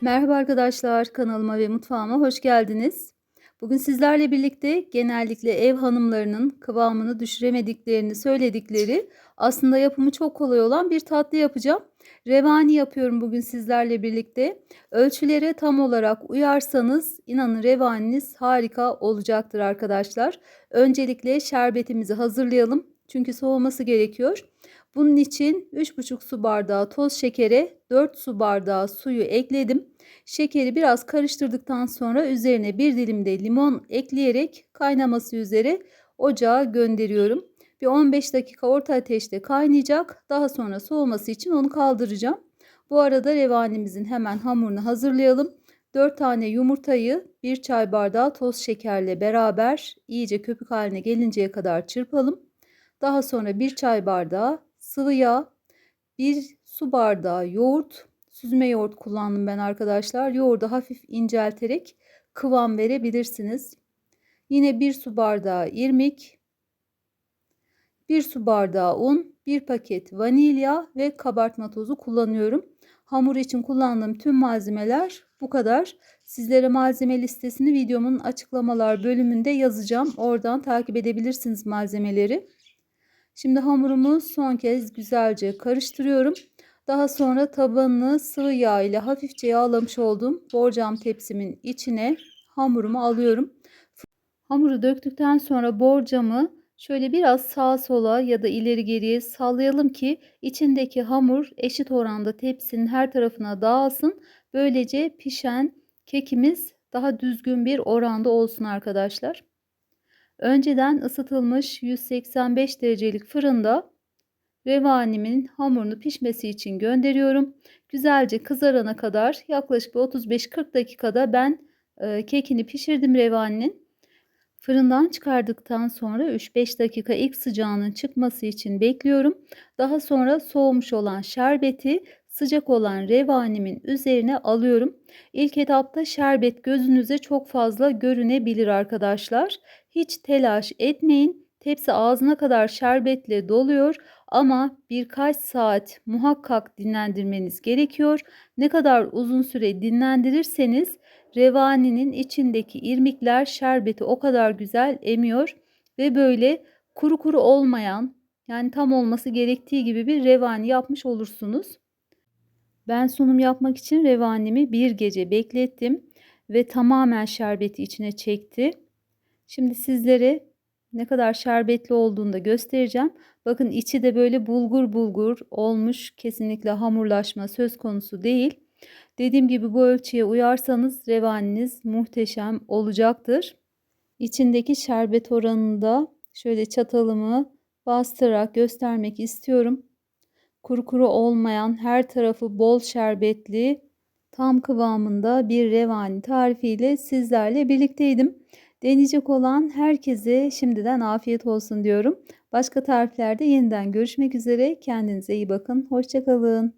Merhaba arkadaşlar, kanalıma ve mutfağıma hoş geldiniz. Bugün sizlerle birlikte genellikle ev hanımlarının kıvamını düşüremediklerini söyledikleri aslında yapımı çok kolay olan bir tatlı yapacağım. Revani yapıyorum bugün sizlerle birlikte. Ölçülere tam olarak uyarsanız inanın revaniniz harika olacaktır arkadaşlar. Öncelikle şerbetimizi hazırlayalım. Çünkü soğuması gerekiyor. Bunun için 3,5 su bardağı toz şekere 4 su bardağı suyu ekledim. Şekeri biraz karıştırdıktan sonra üzerine bir dilim de limon ekleyerek kaynaması üzere ocağa gönderiyorum. Bir 15 dakika orta ateşte kaynayacak. Daha sonra soğuması için onu kaldıracağım. Bu arada revanimizin hemen hamurunu hazırlayalım. 4 tane yumurtayı 1 çay bardağı toz şekerle beraber iyice köpük haline gelinceye kadar çırpalım. Daha sonra 1 çay bardağı sıvı yağ, 1 su bardağı yoğurt, süzme yoğurt kullandım ben arkadaşlar. Yoğurdu hafif incelterek kıvam verebilirsiniz. Yine 1 su bardağı irmik, 1 su bardağı un, 1 paket vanilya ve kabartma tozu kullanıyorum. Hamur için kullandığım tüm malzemeler bu kadar. Sizlere malzeme listesini videomun açıklamalar bölümünde yazacağım. Oradan takip edebilirsiniz malzemeleri. Şimdi hamurumu son kez güzelce karıştırıyorum. Daha sonra tabanını sıvı yağ ile hafifçe yağlamış olduğum borcam tepsimin içine hamurumu alıyorum. Hamuru döktükten sonra borcamı şöyle biraz sağa sola ya da ileri geriye sallayalım ki içindeki hamur eşit oranda tepsinin her tarafına dağılsın. Böylece pişen kekimiz daha düzgün bir oranda olsun arkadaşlar. Önceden ısıtılmış 185 derecelik fırında revanimin hamurunu pişmesi için gönderiyorum. Güzelce kızarana kadar yaklaşık 35-40 dakikada ben e, kekini pişirdim revaninin. Fırından çıkardıktan sonra 3-5 dakika ilk sıcağının çıkması için bekliyorum. Daha sonra soğumuş olan şerbeti sıcak olan revanimin üzerine alıyorum. İlk etapta şerbet gözünüze çok fazla görünebilir arkadaşlar. Hiç telaş etmeyin. Tepsi ağzına kadar şerbetle doluyor ama birkaç saat muhakkak dinlendirmeniz gerekiyor. Ne kadar uzun süre dinlendirirseniz revaninin içindeki irmikler şerbeti o kadar güzel emiyor ve böyle kuru kuru olmayan yani tam olması gerektiği gibi bir revani yapmış olursunuz. Ben sunum yapmak için revanimi bir gece beklettim ve tamamen şerbeti içine çekti. Şimdi sizlere ne kadar şerbetli olduğunu da göstereceğim. Bakın içi de böyle bulgur bulgur olmuş. Kesinlikle hamurlaşma söz konusu değil. Dediğim gibi bu ölçüye uyarsanız revaniniz muhteşem olacaktır. İçindeki şerbet oranını da şöyle çatalımı bastırarak göstermek istiyorum. Kuru kuru olmayan her tarafı bol şerbetli tam kıvamında bir revani tarifiyle sizlerle birlikteydim. Deneyecek olan herkese şimdiden afiyet olsun diyorum. Başka tariflerde yeniden görüşmek üzere. Kendinize iyi bakın. Hoşçakalın.